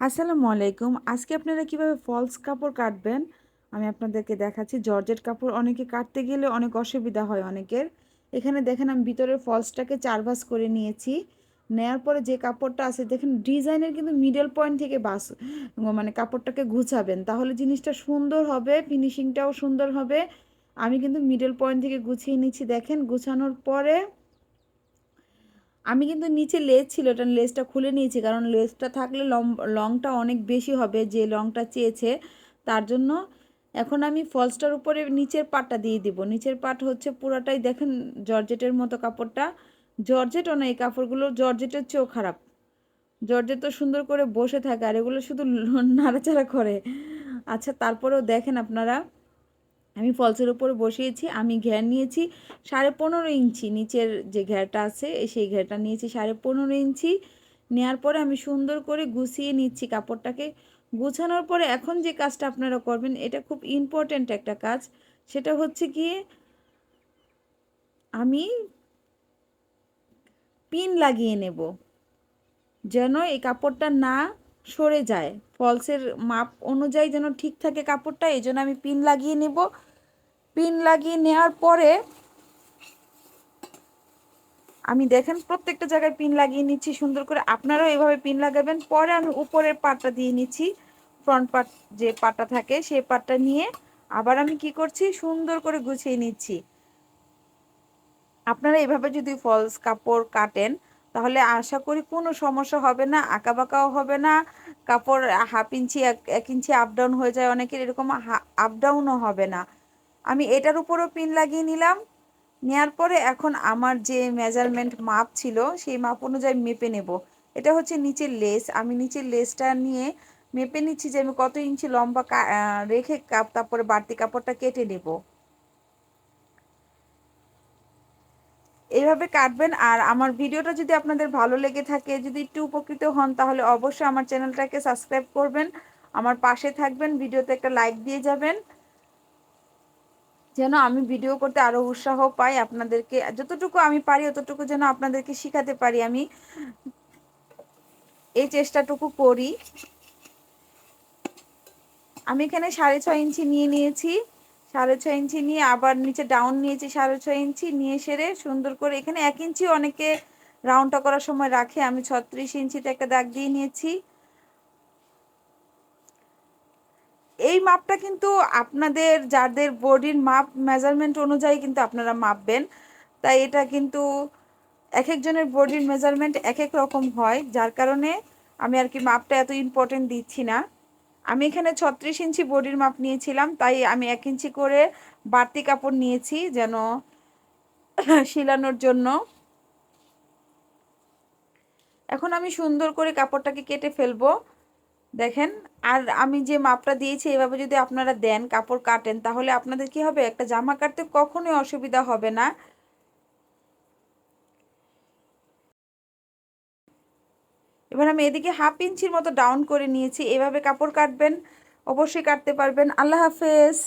আসসালামু আলাইকুম। আজকে আপনারা কীভাবে ফলস কাপড় কাটবেন? আমি আপনাদেরকে দেখাচ্ছি। জর্জেট কাপড় অনেকে কাটতে গেলে অনেক অসুবিধা হয় অনেকের। এখানে দেখেন আমি ভিতরের ফলসটাকে চার করে নিয়েছি। নেয়ার পরে যে কাপড়টা আছে, দেখেন ডিজাইনের কিন্তু মিডল পয়েন্ট থেকে বাস মানে কাপড়টাকে গুছাবেন। তাহলে জিনিসটা সুন্দর হবে ফিনিশিংটাও সুন্দর হবে। আমি কিন্তু মিডল পয়েন্ট থেকে গুছিয়ে নিচ্ছি। দেখেন, গুছানোর পরে আমি কিন্তু নিচে লেজ ছিল ওটা লেজটা খুলে নিয়েছি, কারণ লেজটা থাকলে লংটা অনেক বেশি হবে, যে লংটা চেয়েছে, তার জন্য এখন আমি ফলসটার উপরে নিচের পাটটা দিয়ে দিব। নিচের পাট হচ্ছে পুরাটাই দেখেন জর্জেটের মতো কাপড়টা। জর্জেটও না, এই কাপড়গুলো জর্জেটের চেয়েও খারাপ। জর্জেট তো সুন্দর করে বসে থাকে, আর এগুলো শুধু নাড়াচাড়া করে। আচ্ছা তারপরেও দেখেন আপনারা। আমি ফলসের উপর বসিয়েছি, আমি ঘের নিয়েছি সাড়ে পনেরো ইঞ্চি নিচের যে ঘেরটা আছে সেই ঘেরটা নিয়েছি সাড়ে পনেরো ইঞ্চি। নেওয়ার পরে আমি সুন্দর করে গুছিয়ে নিচ্ছি কাপড়টাকে। গুছানোর পরে এখন যে কাজটা আপনারা করবেন, এটা খুব ইম্পর্ট্যান্ট একটা কাজ। সেটা হচ্ছে কি আমি পিন লাগিয়ে নেব, যেন এই কাপড়টা না সরে যায়। ফলসের মাপ অনুযায়ী যেন ঠিক থাকে কাপড়টা, এই জন্য আমি পিন লাগিয়ে নেব। পিন লাগিয়ে নেওয়ার পরে আমি দেখেন প্রত্যেকটা জায়গায় পিন লাগিয়ে নিচ্ছি, সুন্দর করে আপনারাও এভাবে পিন লাগাবেন। পরে আমি উপরের পাটটা দিয়ে নিচ্ছি ফ্রন্ট পার্ট যে পাটটা থাকে সেই পাটটা নিয়ে আবার আমি কি করছি, সুন্দর করে গুছিয়ে নিচ্ছি। আপনারা এভাবে যদি ফলস কাপড় কাটেন, তাহলে আশা করি কোনো সমস্যা হবে না আঁকা বাঁকাও হবে না। কাপড় হাফ ইঞ্চি, এক ইঞ্চি আপ ডাউন হয়ে যায়, অনেকের এরকম আপ ডাউনও হবে না। আমি এটার উপরও পিন লাগিয়ে নিলাম। নেওয়ার পরে এখন আমার যে মেজারমেন্ট মাপ ছিল, সেই মাপ অনুযায়ী মেপে নেব। এটা হচ্ছে নিচের লেস আমি নিচের লেসটা নিয়ে মেপে নিচ্ছি যে আমি কত ইঞ্চি লম্বা রেখে কাপ, তারপরে বাড়তি কাপড়টা কেটে নেব। এইভাবে কাটবেন। আর আমার ভিডিওটা যদি আপনাদের ভালো লেগে থাকে, যদি একটু উপকৃত হন, তাহলে অবশ্যই আমার চ্যানেলটাকে সাবস্ক্রাইব করবেন। আমার পাশে থাকবেন, ভিডিওতে একটা লাইক দিয়ে যাবেন। যেন আমি ভিডিও করতে আরও উৎসাহ পাই আপনাদেরকে। যতটুকু আমি পারি, অতটুকু যেন আপনাদেরকে শিখাতে পারি। আমি এই চেষ্টাটুকু করি। আমি এখানে সাড়ে ছয় ইঞ্চি নিয়ে নিয়েছি। সাড়ে ছয় ইঞ্চি নিয়ে আবার নিচে ডাউন নিয়েছি সাড়ে ছয় ইঞ্চি। নিয়ে সেরে সুন্দর করে এখানে এক ইঞ্চি অনেকে রাউন্ডটা করার সময় রাখে। আমি ছত্রিশ ইঞ্চিতে একটা দাগ দিয়ে নিয়েছি। এই মাপটা কিন্তু আপনাদের, যাদের বডির মাপ মেজারমেন্ট অনুযায়ী কিন্তু আপনারা মাপবেন। তাই এটা কিন্তু এক একজনের বডির মেজারমেন্ট এক এক রকম হয়। যার কারণে আমি আর কি মাপটা এত ইম্পর্টেন্ট দিচ্ছি না। আমি এখানে ছত্রিশ ইঞ্চি বডির মাপ নিয়েছিলাম, তাই আমি এক ইঞ্চি করে বাড়তি কাপড় নিয়েছি যেন শিলানোর জন্য। এখন আমি সুন্দর করে কাপড়টাকে কেটে ফেলব। দেখেন, আর আমি যে মাপটা দিয়েছি, এভাবে যদি আপনারা দেন, কাপড় কাটেন, তাহলে আপনাদের কি হবে? একটা জামা কাটতে কখনোই অসুবিধা হবে না। এবার আমি এদিকে হাফ ইঞ্চির মতো ডাউন করে নিয়েছি। এভাবে কাপড় কাটবেন, অবশ্যই কাটতে পারবেন। আল্লাহ হাফেজ।